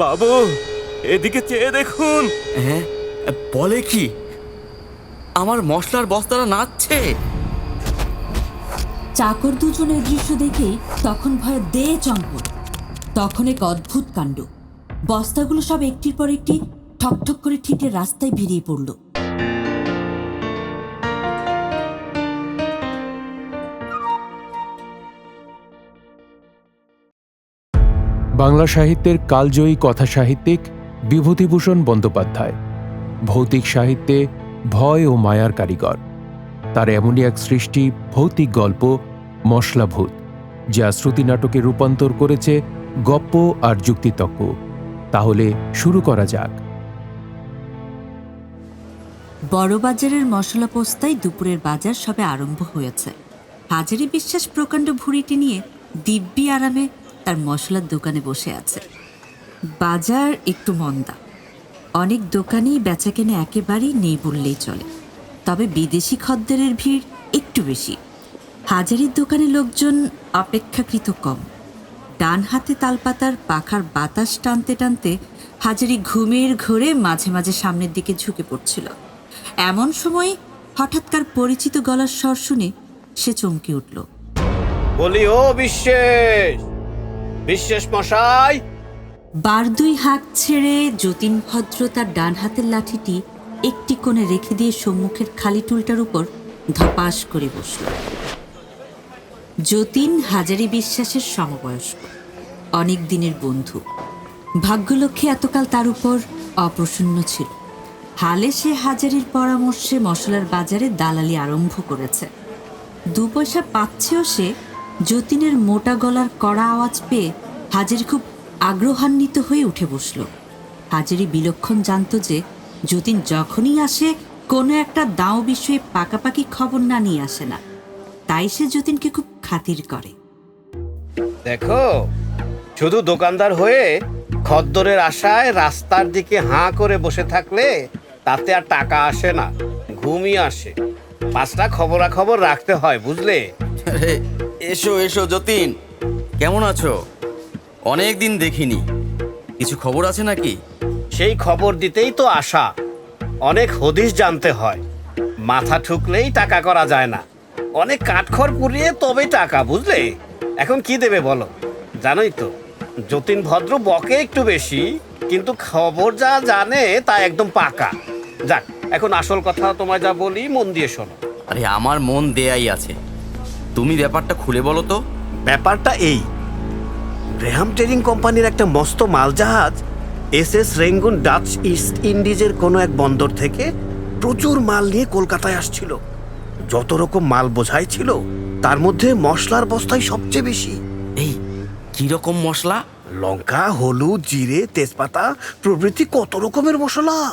বাবু এদিকে চেয়ে দেখুন। হ্যাঁ বলে কি? আমার মশলার বস্তাটা নাচছে। চাকর দুজনের দৃশ্য দেখেই তখন ভয়ে দে চম্পট তখন এক অদ্ভুত কাণ্ড। বস্তাগুলো সব একটির পর একটি ঠকঠক করে ঠিকরে রাস্তায় বেরিয়ে পড়ল। বাংলা সাহিত্যের কালজয়ী কথা সাহিত্যিক বিভূতিভূষণ বন্দ্যোপাধ্যায়। ভৌতিক সাহিত্যে ভয় ও মায়ার কারিগর। তার এমনই এক সৃষ্টি ভৌতিক গল্প, মশলাভূত, যা শ্রুতি নাটকে রূপান্তর করেছে গপ্প আর যুক্তিতক্ক তাহলে শুরু করা যাক। বড়বাজারের মশলা পোস্তায় দুপুরের বাজার সবে আরম্ভ হয়েছে। হাজারি বিশ্বাস প্রকাণ্ড ভুঁড়িটি নিয়ে দিব্যি আরামে তার মশলার দোকানে বসে আছে। বাজার একটু মন্দা। অনেক দোকানেই বেচা বেচাকেনা একেবারেই নেই বললেই চলে। তবে বিদেশি খদ্দেরের ভিড় একটু বেশি। হাজারির দোকানে লোকজন অপেক্ষাকৃত কম। ডান হাতে তালপাতার পাখার বাতাস টানতে টানতে হাজারি ঘুমের ঘোরে মাঝে মাঝে সামনের দিকে ঝুঁকে পড়ছিল। এমন সময় হঠাৎকার পরিচিত গলার স্বর শুনে সে চমকে উঠল। বলি, ও বিশ্বেশ বিশ্বেশ মশাই। বার দুই হাত ছেড়ে যতীন ভদ্র তার ডান হাতের লাঠিটি একটি কোণে রেখে দিয়ে সম্মুখের খালি টুলটার উপর ধপাস করে বসল। যতীন হাজারি বিশ্বাসের সমবয়স্ক, অনেক দিনের বন্ধু। ভাগ্যলক্ষ্মী এতকাল তার উপর অপ্রসন্ন ছিল। হালে সে হাজারির পরামর্শে মশলার বাজারে দালালি আরম্ভ করেছে। দু পয়সা পাচ্ছেও সে যতীনের মোটা গলার কড়া আওয়াজ পেয়ে হাজারি খুব আগ্রহান্বিত হয়ে উঠে বসল। হাজারি বিলক্ষণ জানত যে যতীন যখনই আসে কোনো একটা দাও বিষয়ে পাকাপাকি খবর না নিয়ে আসে না। তাই সে যতীনকে খুব খাতির করে। দেখো শুধু দোকানদার হয়ে খদ্দরের আশায় রাস্তার দিকে হাঁ করে বসে থাকলে তাতে আর টাকা আসে না ঘুমই আসে। পাঁচটা খবরাখবর রাখতে হয় বুঝলে? এসো এসো যতীন। কেমন আছো? অনেক দিন দেখিনি। কিছু খবর আছে নাকি? সেই খবর দিতেই তো আশা। অনেক হদিশ জানতে হয়। মাথা ঠুকলেই টাকা করা যায় না। অনেক কাঠখড় পুড়িয়ে তবে টাকা বুঝলে? এখন কি দেবে বলো? জানোই তো যতীন ভদ্র বকে একটু বেশি কিন্তু খবর যা জানে তা একদম পাকা। যাক এখন আসল কথা তোমায় যা বলি মন দিয়ে শোনো। আরে আমার মন দেয়াই আছে। তুমি ব্যাপারটা খুলে বলো তো। ব্যাপারটা এই। গ্রেহাম ট্রেডিং কোম্পানির একটা মস্ত মালজাহাজ S S Rangoon Dutch East ইন্ডিজের কোনো এক বন্দর থেকে প্রচুর মাল নিয়ে কলকাতায় আসছিল। যত রকম মাল বোঝাই ছিল তার মধ্যে মশলার বস্তাই সবচেয়ে বেশি। এই কীরকম মশলা? লঙ্কা হলুদ জিরে তেজপাতা প্রভৃতি কত রকমের মশলা?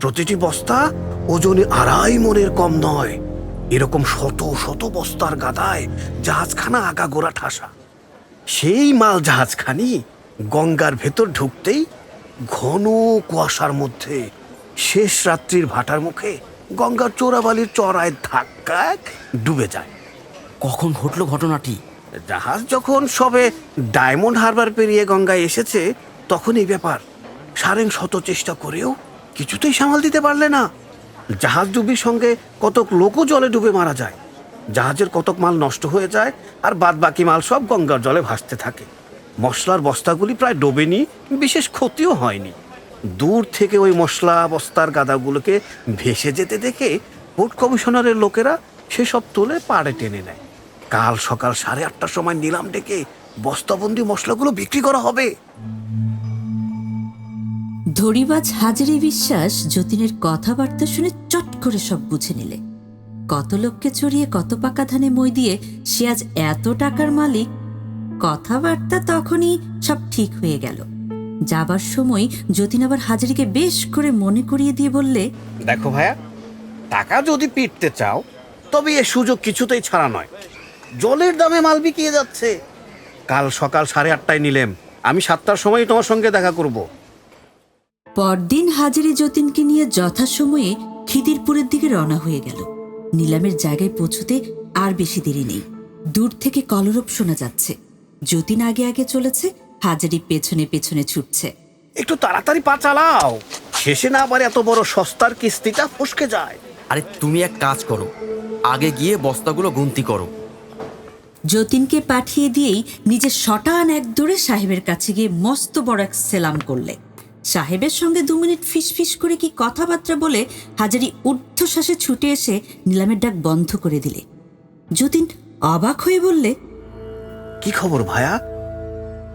প্রতিটি বস্তা ওজনে আড়াই মনের কম নয়। এরকম শত শত বস্তার গাদায় জাহাজখানা আগাগোড়া ঠাসা। সেই মাল জাহাজখানি গঙ্গার ভেতর ঢুকতেই ঘন কুয়াশার মধ্যে শেষ রাত্রির ভাটার মুখে গঙ্গার চোরাবালির চড়ায় ধাক্কায় ডুবে যায়। কখন ঘটলো ঘটনাটি? জাহাজ যখন সবে ডায়মন্ড হারবার পেরিয়ে গঙ্গায় এসেছে তখন এই ব্যাপার সারেং শত চেষ্টা করেও কিছুতেই সামাল দিতে পারলে না। জাহাজ ডুবির সঙ্গে কতক লোকও জলে ডুবে মারা যায়। জাহাজের কতক মাল নষ্ট হয়ে যায় আর বাদ বাকি মাল সব গঙ্গার জলে ভাসতে থাকে। মশলার বস্তাগুলি প্রায় ডোবেনি বিশেষ ক্ষতিও হয়নি। দূর থেকে ওই মশলা, বস্তার গাদাগুলোকে ভেসে যেতে দেখে পোর্ট কমিশনারের লোকেরা সেসব তুলে পাড়ে টেনে নেয়। কাল সকাল সাড়ে আটটার সময় নিলাম ডেকে বস্তাবন্দি মশলাগুলো বিক্রি করা হবে। ধরিবাজ হাজারি বিশ্বাস যতীনের কথাবার্তা শুনে চট করে সব বুঝে নিলে। কত লোককে চড়িয়ে কত পাকা ধানে মই দিয়ে সে আজ এত টাকার মালিক। কথাবার্তা তখনই সব ঠিক হয়ে গেল। যাবার সময় যতীন আবার হাজারিকে বেশ করে মনে করিয়ে দিয়ে বললে, দেখো ভাইয়া, টাকা যদি পিটতে চাও, তবে এ সুযোগ কিছুতেই ছাড়া নয়। জলের দামে মাল বিকিয়ে যাচ্ছে। কাল সকাল সাড়ে আটটায় নিলেম। আমি সাতটার সময় তোমার সঙ্গে দেখা করব। পরদিন হাজারি যতীনকে নিয়ে যথাসময়ে খিদিরপুরের দিকে রওনা হয়ে গেল। নিলামের জায়গায় পৌঁছতে আর বেশি দেরি নেই। দূর থেকে কলরব শোনা যাচ্ছে। যতীন আগে আগে চলেছে হাজারি পেছনে পেছনে ছুটছে। একটু তাড়াতাড়ি পা চালাও। শেষে না আবার এত বড় সস্তার কিস্তিটা ফসকে যায়। আরে তুমি এক কাজ করো। আগে গিয়ে বস্তাগুলো গুনতি করো। যতীনকে পাঠিয়ে দিয়েই নিজের শটান এক দৌড়ে সাহেবের কাছে গিয়ে মস্ত বড় এক সেলাম করলে। সাহেবের সঙ্গে দু মিনিট ফিসফিস করে কি কথাবার্তা বলে হাজারি ঊর্ধ্বশ্বাসে ছুটে এসে নিলামের ডাক বন্ধ করে দিলে। যতীন অবাক হয়ে বললে কি খবর ভায়া?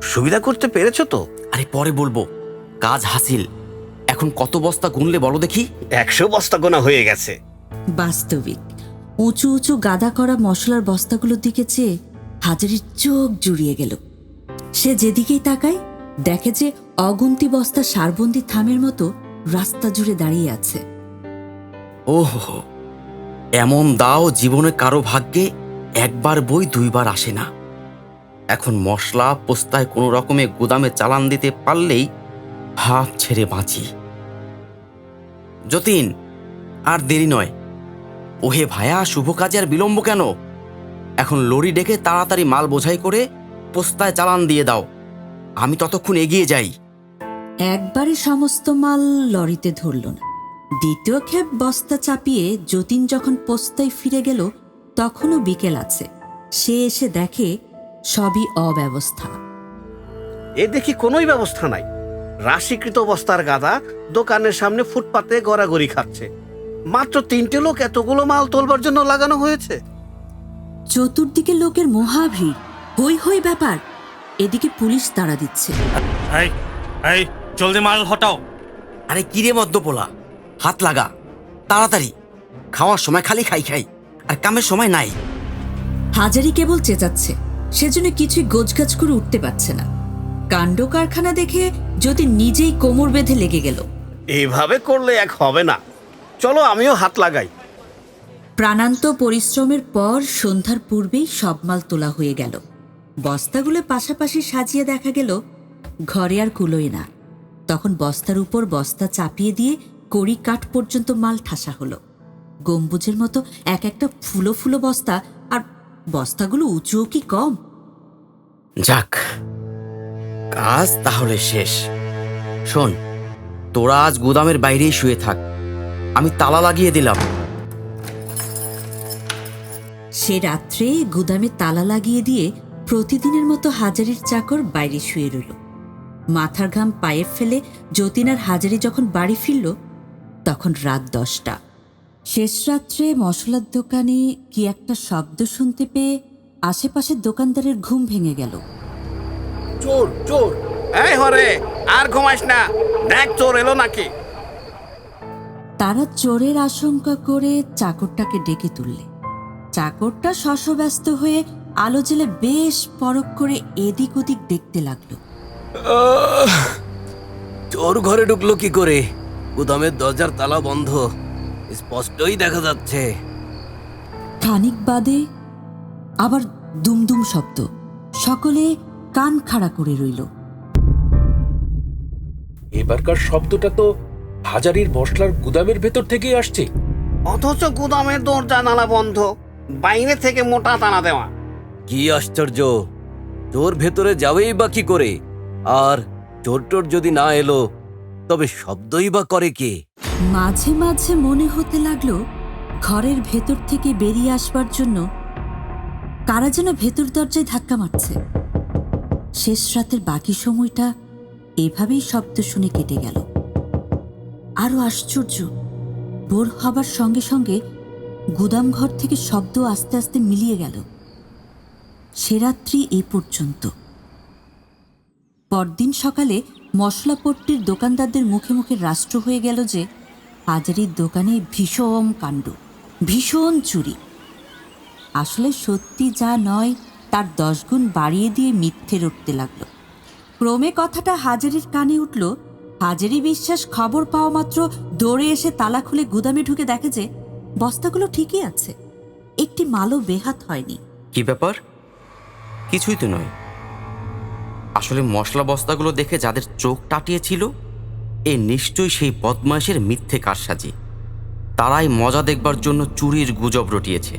সুবিধা করতে পেরেছ তো? আরে পরে বলব। কাজ হাসিল। এখন কত বস্তা গুনলে বলো দেখি? একশো বস্তা গোনা হয়ে গেছে। বাস্তবিক। উঁচু উঁচু গাদা করা মশলার বস্তাগুলোর দিকে চেয়ে হাজারির চোখ জুড়িয়ে গেল। সে যেদিকেই তাকায় দেখে যে অগুন্তি বস্তা সারবন্দি থামের মতো রাস্তা জুড়ে দাঁড়িয়ে আছে। ওহো, এমন দাও জীবনে কারও ভাগ্যে একবার বই দুইবার আসে না। এখন মশলা পোস্তায় কোনো রকমে গুদামে চালান দিতে পারলেই হাফ ছেড়ে বাঁচি। যতীন, আর দেরি নয়। ওহে ভায়া, শুভ কাজে আর বিলম্ব কেন? এখন লরি ডেকে তাড়াতাড়ি মাল বোঝাই করে পোস্তায় চালান দিয়ে দাও। আমি ততক্ষণ এগিয়ে যাই। একবারে সমস্ত মাল লরিতে ধরল না। দ্বিতীয় ক্ষেপ বস্তা চাপিয়ে যতীন যখন পোস্তায় ফিরে গেল তখনও বিকেল আছে। সে এসে দেখে সবই অব্যবস্থা। এ দেখি কোনোই ব্যবস্থা নাই। রাশিকৃত বস্তার গাদা দোকানের সামনে ফুটপাতে গড়াগড়ি খাচ্ছে। মাত্র তিনটে লোক এতগুলো মাল তোলবার জন্য লাগানো হয়েছে। চতুর্দিকে লোকের মহাভিড়। হই হই ব্যাপার এদিকে পুলিশ তাড়া দিচ্ছে। এই এই জলদি মাল হটাও। আরে কিরে মদ্যপোলা হাত লাগা। তাড়াতাড়ি। খাওয়ার সময় খালি খাই খাই। আর কামের সময় নাই। হাজারি কেবল চেঁচাচ্ছে। সেজন্য কিছুই গোছগাছ করে উঠতে পারছে না। কাণ্ড কারখানা দেখে যদি নিজেই কোমর বেঁধে লেগে গেল। এভাবে করলে এক হবে না। চলো আমিও হাত লাগাই। প্রাণান্ত পরিশ্রমের পর সন্ধ্যার পূর্বেই সব মাল তোলা হয়ে গেল। বস্তাগুলো পাশাপাশি সাজিয়ে দেখা গেল ঘরে আর কুলোয় না। তখন বস্তার উপর বস্তা চাপিয়ে দিয়ে কড়ি কাঠ পর্যন্ত মাল ঠাসা হলো। গম্বুজের মতো এক একটা ফুলো ফুলো বস্তা আর বস্তাগুলো উঁচুও কি কম? যাক কাজ তাহলে শেষ। শোন তোরা আজ গুদামের বাইরেই শুয়ে থাক। আমি তালা লাগিয়ে দিলাম। সে রাত্রে গুদামে তালা লাগিয়ে দিয়ে প্রতিদিনের মতো হাজারির চাকর বাইরে শুয়ে রইল। মাথার ঘাম পায়ে ফেলে যতীন আর হাজারি যখন বাড়ি ফিরল তখন রাত দশটা। শেষ রাত্রে মশলার দোকানে কি একটা শব্দ শুনতে পেয়ে আশেপাশের দোকানদারের ঘুম ভেঙে গেল। চোর চোর! এই হরে আর ঘুমাস না। দেখ চোর এলো নাকি। তারা চোরের আশঙ্কা করে চাকরটাকে ডেকে তুললে। চাকরটা শশব্যস্ত হয়ে আলো জেলে বেশ পরখ করে এদিক ওদিক দেখতে লাগল। চোর ঘরে ঢুকলো কি করে? গুদামের দরজার তালা বন্ধ। স্পষ্টই দেখা যাচ্ছে। খানিক বাদে আবার দুমদুম শব্দ। সকলে কান খাড়া করে রইল। এবারকার শব্দটা তো হাজারির মশলার গুদামের ভেতর থেকেই আসছে। অথচ গুদামের দরজা নালা বন্ধ। বাইরে থেকে মোটা টানা দেওয়া। কি আশ্চর্য? চোর ভেতরে যাবেই বা কি করে? আর চোর টোর যদি না এলো, তবে শব্দই বা করে কে? মাঝে মাঝে মনে হতে লাগল, ঘরের ভেতর থেকে বেরিয়ে আসবার জন্য কারা যেন ভেতর দরজায় ধাক্কা মারছে। শেষ রাতের বাকি সময়টা এভাবেই শব্দ শুনে কেটে গেল। আরও আশ্চর্য, ভোর হবার সঙ্গে সঙ্গে গুদাম ঘর থেকে শব্দ আস্তে আস্তে মিলিয়ে গেল। সে রাত্রি এ পর্যন্ত। পরদিন সকালে মশলাপট্টির দোকানদারদের মুখে মুখে রাষ্ট্র হয়ে গেল যে হাজারির দোকানে ভীষণ কাণ্ড, ভীষণ চুরি। আসলে সত্যি যা নয়, তার দশগুণ বাড়িয়ে দিয়ে মিথ্যে রটতে লাগল। ক্রমে কথাটা হাজারির কানে উঠল, হাজারি বিশ্বাস খবর পাওয়া মাত্র দৌড়ে এসে তালা খুলে গুদামে ঢুকে দেখে যে, বস্তাগুলো ঠিকই আছে। একটি মালও বেহাত হয়নি। কি ব্যাপার? কিছুই তো নয়। আসলে মশলা বস্তাগুলো দেখে যাদের চোখ টাটিয়েছিল এ নিশ্চয়ই সেই বদমাইশের মিথ্যে কারসাজি। তারাই মজা দেখবার জন্য চুরির গুজব রটিয়েছে।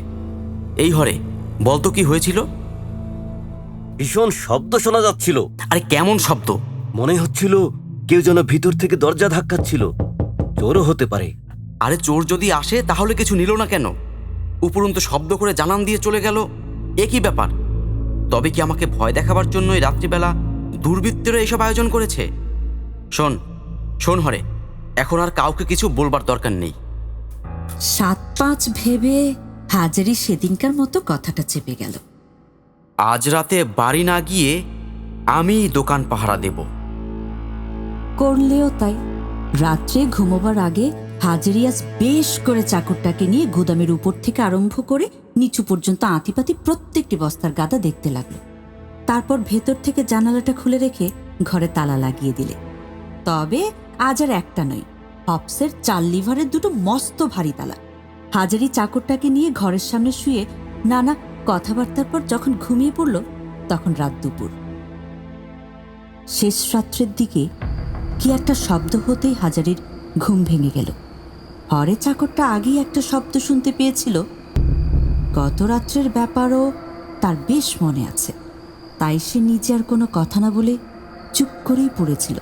এই হরে বলতো কি হয়েছিল? ভীষণ শব্দ শোনা যাচ্ছিল। আরে কেমন শব্দ? মনে হচ্ছিল কেউ যেন ভিতর থেকে দরজা ধাক্কাচ্ছিল। চোরও হতে পারে। আরে চোর যদি আসে তাহলে কিছু নিল না কেন? উপরন্তু শব্দ করে জানান দিয়ে চলে গেল। এ কি ব্যাপার? তবে কি আমাকে ভয় দেখাবার জন্য এই রাত্রিবেলা দুর্বৃত্তরা এসব আয়োজন করেছে? শোন শোন হরে এখন আর কাউকে কিছু বলবার দরকার নেই। সাত পাঁচ ভেবে হাজারি সেদিনকার মতো কথাটা চেপে গেল। আজ রাতে বাড়ি না গিয়ে আমি দোকান পাহারা দেব। করলেও তাই রাত্রে ঘুমোবার আগে হাজারিয়াস বেশ করে চাকরটাকে নিয়ে গুদামের উপর থেকে আরম্ভ করে নিচু পর্যন্ত আঁতিপাতি প্রত্যেকটি বস্তার গাদা দেখতে লাগল। তারপর ভেতর থেকে জানালাটা খুলে রেখে ঘরে তালা লাগিয়ে দিলে। তবে আজ আর একটা নয় হপসের চাল লিভারের দুটো মস্ত ভারী তালা। হাজারি চাকরটাকে নিয়ে ঘরের সামনে শুয়ে নানা কথাবার্তার পর যখন ঘুমিয়ে পড়ল, তখন রাত দুপুর। শেষ রাত্রের দিকে কি একটা শব্দ হতেই হাজারির ঘুম ভেঙে গেল। হরে চাকরটা আগেই একটা শব্দ শুনতে পেয়েছিল। গত রাত্রের ব্যাপারও তার বেশ মনে আছে। তাই সে নিজে আর কোনো কথা না বলে চুপ করেই পড়েছিল।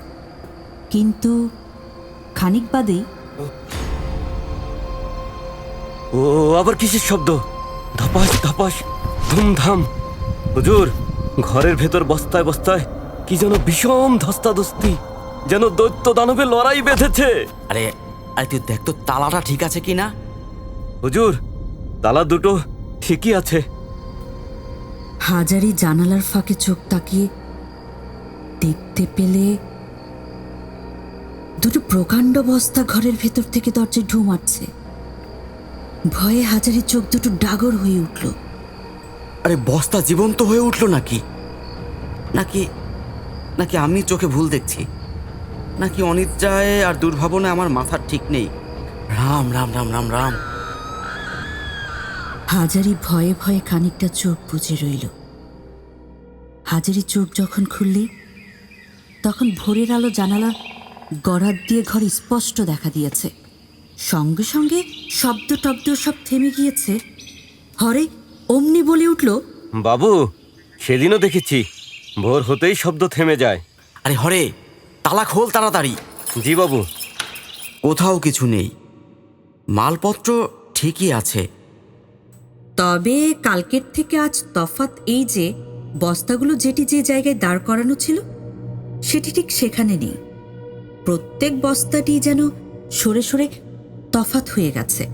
কিন্তু খানিক বাদেই ও আবার কিসের শব্দ? ধপাস ধপাস ধুমধাম। হুজুর ঘরের ভেতর বস্তায় বস্তায় কি যেন ভীষণ ধস্তাধস্তি যেন দৈত্য দানবে লড়াই বেঁধেছে। আরে আরে তুই দেখ তো তালাটা ঠিক আছে কি না? হুজুর তালা দুটো ঠিকই আছে। হাজারি জানালার ফাঁকে চোখ তাকিয়ে দেখতে পেলে দুটো প্রকাণ্ড বস্তা ঘরের ভেতর থেকে দরজায় ঢু মারছে। ভয়ে হাজারি চোখ দুটো ডাগর হয়ে উঠল। আরে বস্তা জীবন্ত হয়ে উঠল নাকি? নাকি নাকি আমি চোখে ভুল দেখছি? নাকি অনিদ্রায় আর দুর্ভাবনায় আমার মাথার ঠিক নেই? রাম রাম রাম রাম রাম। হাজারি ভয়ে ভয়ে খানিকটা চোখ বুজে রইল। হাজারি চোখ যখন খুললে তখন ভোরের আলো জানালা গড়াত দিয়ে ঘর স্পষ্ট দেখা দিয়েছে। সঙ্গে সঙ্গে শব্দ টব্দ সব থেমে গিয়েছে। হরে অমনি বলে উঠল বাবু সেদিনও দেখেছি। ভোর হতেই শব্দ থেমে যায়। আরে হরে তালা খোল তাড়াতাড়ি। জি বাবু। কোথাও কিছু নেই। মালপত্র ঠিকই আছে। তবে কালকের থেকে আজ তফাত এই যে বস্তাগুলো যেটি যে জায়গায় দাঁড় করানো ছিল সেটি ঠিক সেখানে নেই। প্রত্যেক বস্তাটি যেন সরে সরে তফাত হয়ে গেছে।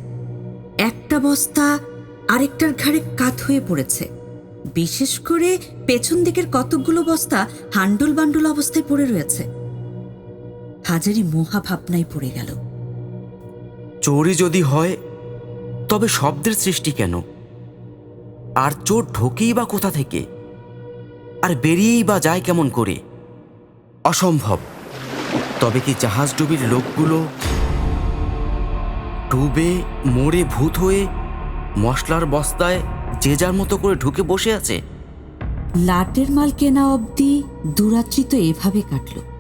একটা বস্তা আরেকটার ঘাড়ে কাত হয়ে পড়েছে। বিশেষ করে পেছন দিকের কতকগুলো বস্তা হান্ডুল বান্ডুল অবস্থায় পড়ে রয়েছে। হাজারি মহা ভাবনায় পড়ে গেল। চোরই যদি হয় তবে শব্দের সৃষ্টি কেন? আর চোর ঢোকেই বা কোথা থেকে? আর বেরিয়েই বা যায় কেমন করে? অসম্ভব। তবে কি জাহাজ ডুবির লোকগুলো ডুবে মরে ভূত হয়ে মশলার বস্তায় যে যার মতো করে ঢুকে বসে আছে? লাটের মাল কেনা অবধি দুরাত্রি তো এভাবে কাটল।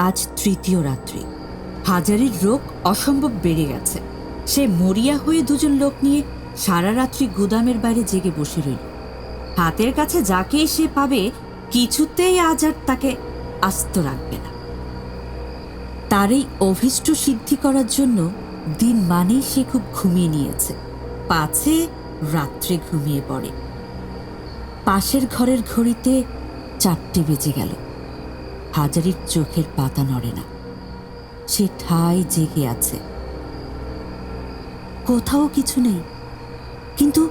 আজ তৃতীয় রাত্রি। হাজারির রোগ অসম্ভব বেড়ে গেছে। সে মরিয়া হয়ে দুজন লোক নিয়ে সারা রাত্রি গুদামের বাইরে জেগে বসে রইল। হাতের কাছে যাকেই সে পাবে, কিছুতেই আজ আর তাকে আস্ত রাখবে না। তার এই অভীষ্ট সিদ্ধি করার জন্য দিন মানেই সে খুব ঘুমিয়ে নিয়েছে। পাছে রাত্রে ঘুমিয়ে পড়ে। পাশের ঘরের ঘড়িতে চারটে বেজে গেল। হাজারির চোখের পাতা নড়ে না। সে ঠাই জেগে আছে। কোথাও কিছু নেই। কিন্তু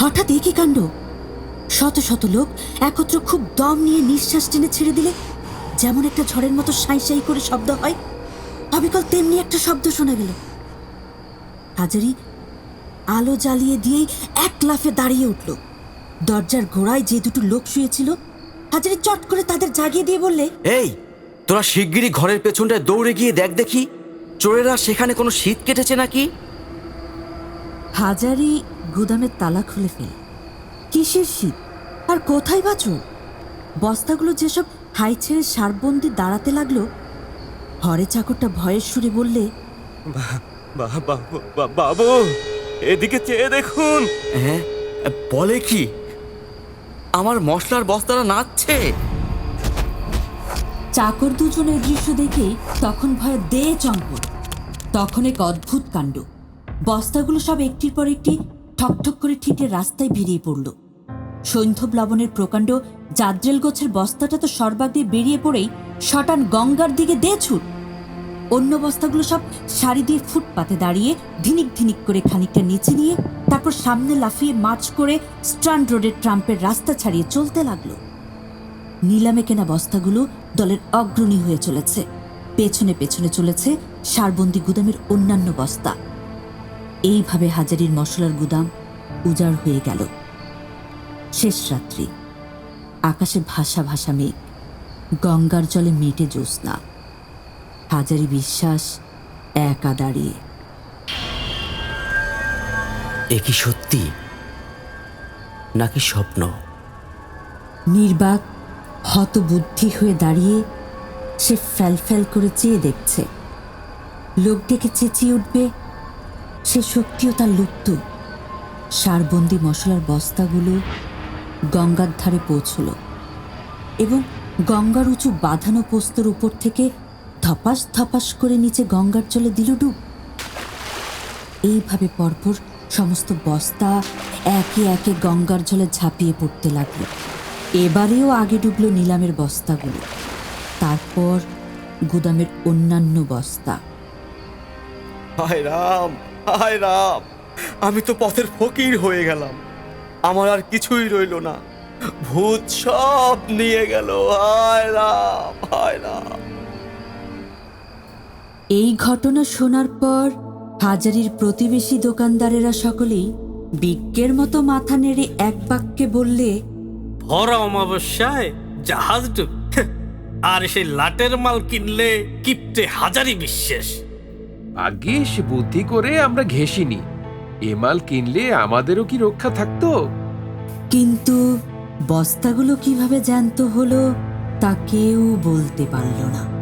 হঠাৎ একই কাণ্ড? শত শত লোক একত্র খুব দম নিয়ে নিঃশ্বাস টেনে ছেড়ে দিলে যেমন একটা ঝড়ের মতো সাই সাই করে শব্দ হয়, অবিকল তেমনি একটা শব্দ শোনা গেল। হাজারি আলো জ্বালিয়ে দিয়েই এক লাফে দাঁড়িয়ে উঠল। দরজার গোড়ায় যে দুটো লোক শুয়েছিল হাজারি চট করে তাদের জাগিয়ে দিয়ে বললে এই তোরা শিগগিরই ঘরের পেছনটায় দৌড়ে গিয়ে দেখ দেখি চোরেরা সেখানে কোনো শীত কেটেছে নাকি? হাজারি গুদামের তালা খুলে ফেল। কিসের শীত? আর কোথায় বাঁচো বস্তাগুলো যেসব হাই ছেড়ে সারবন্দি দাঁড়াতে লাগল হরে চাকরটা ভয়ের সুরে বললে বাবু এদিকে চেয়ে দেখুন। হ্যাঁ বলে কি? আমার মশলার বস্তাটা নাচছে। চাকর দুজনের দৃশ্য দেখেই তখন ভয়ে দে চম্পট তখন এক অদ্ভুত কাণ্ড। বস্তাগুলো সব একটির পর একটি ঠকঠক করে ঠিকরে রাস্তায় বেরিয়ে পড়ল। সৈন্ধব লবণের প্রকাণ্ড জাদ্রেল গোছের বস্তাটা তো সর্বাগ দিয়ে বেরিয়ে পড়েই শটান গঙ্গার দিকে দে ছুট। অন্য বস্তাগুলো সব সারি দিয়ে ফুটপাতে দাঁড়িয়ে ধিনিক ধিনিক করে খানিকটা নিচে নিয়ে তারপর সামনে লাফিয়ে মার্চ করে স্ট্রান্ড রোডের ট্রাম্পের রাস্তা ছাড়িয়ে চলতে লাগল। নিলামে কেনা বস্তাগুলো দলের অগ্রণী হয়ে চলেছে। পেছনে পেছনে চলেছে সারবন্দি গুদামের অন্যান্য বস্তা। এইভাবে হাজারির মশলার গুদাম উজাড় হয়ে গেল। শেষ রাত্রি। আকাশে ভাসা ভাসা মেঘ। গঙ্গার জলে মেটে জ্যোৎস্না। হাজারি বিশ্বাস একা দাঁড়িয়ে। এ কি সত্যি? নাকি স্বপ্ন? নির্বাক হতবুদ্ধি হয়ে দাঁড়িয়ে সে ফ্যাল ফ্যাল করে চেয়ে দেখছে। লোক ডেকে চেঁচিয়ে উঠবে সে শক্তিও তার লুপ্ত। সারবন্দি মশলার বস্তাগুলো গঙ্গার ধারে পৌঁছল এবং গঙ্গার উঁচু বাঁধানো পোস্তর উপর থেকে ধপাস ধপাস করে নিচে গঙ্গার জলে দিল ডুব। এইভাবে পরপর সমস্ত বস্তা একে একে গঙ্গার জলে ঝাঁপিয়ে পড়তে লাগল। এবারেও আগে ডুবলো নিলামের বস্তাগুলো। তারপর গুদামের অন্যান্য বস্তা। হায় রাম হায় রাম, আমি তো পথের ফকির হয়ে গেলাম। আমার আর কিছুই রইল না। ভূত সব নিয়ে গেল। হায় রাম হায় রাম। এই ঘটনা শোনার পর হাজারির প্রতিবেশী দোকানদারেরা সকলেই বিজ্ঞের মতো মাথা নেড়ে এক বাক্যে বললে ভরা অমাবস্যায় জাহাজ ডুব। আর সেই লাটের মাল কিনলে কিপটে হাজারি বিশ্বাস আগে সে বুদ্ধি করে আমরা ঘেসিনি এ মাল কিনলে আমাদেরও কি রক্ষা থাকতো? কিন্তু বস্তাগুলো কীভাবে জ্যান্ত হলো তা কেউ বলতে পারল না।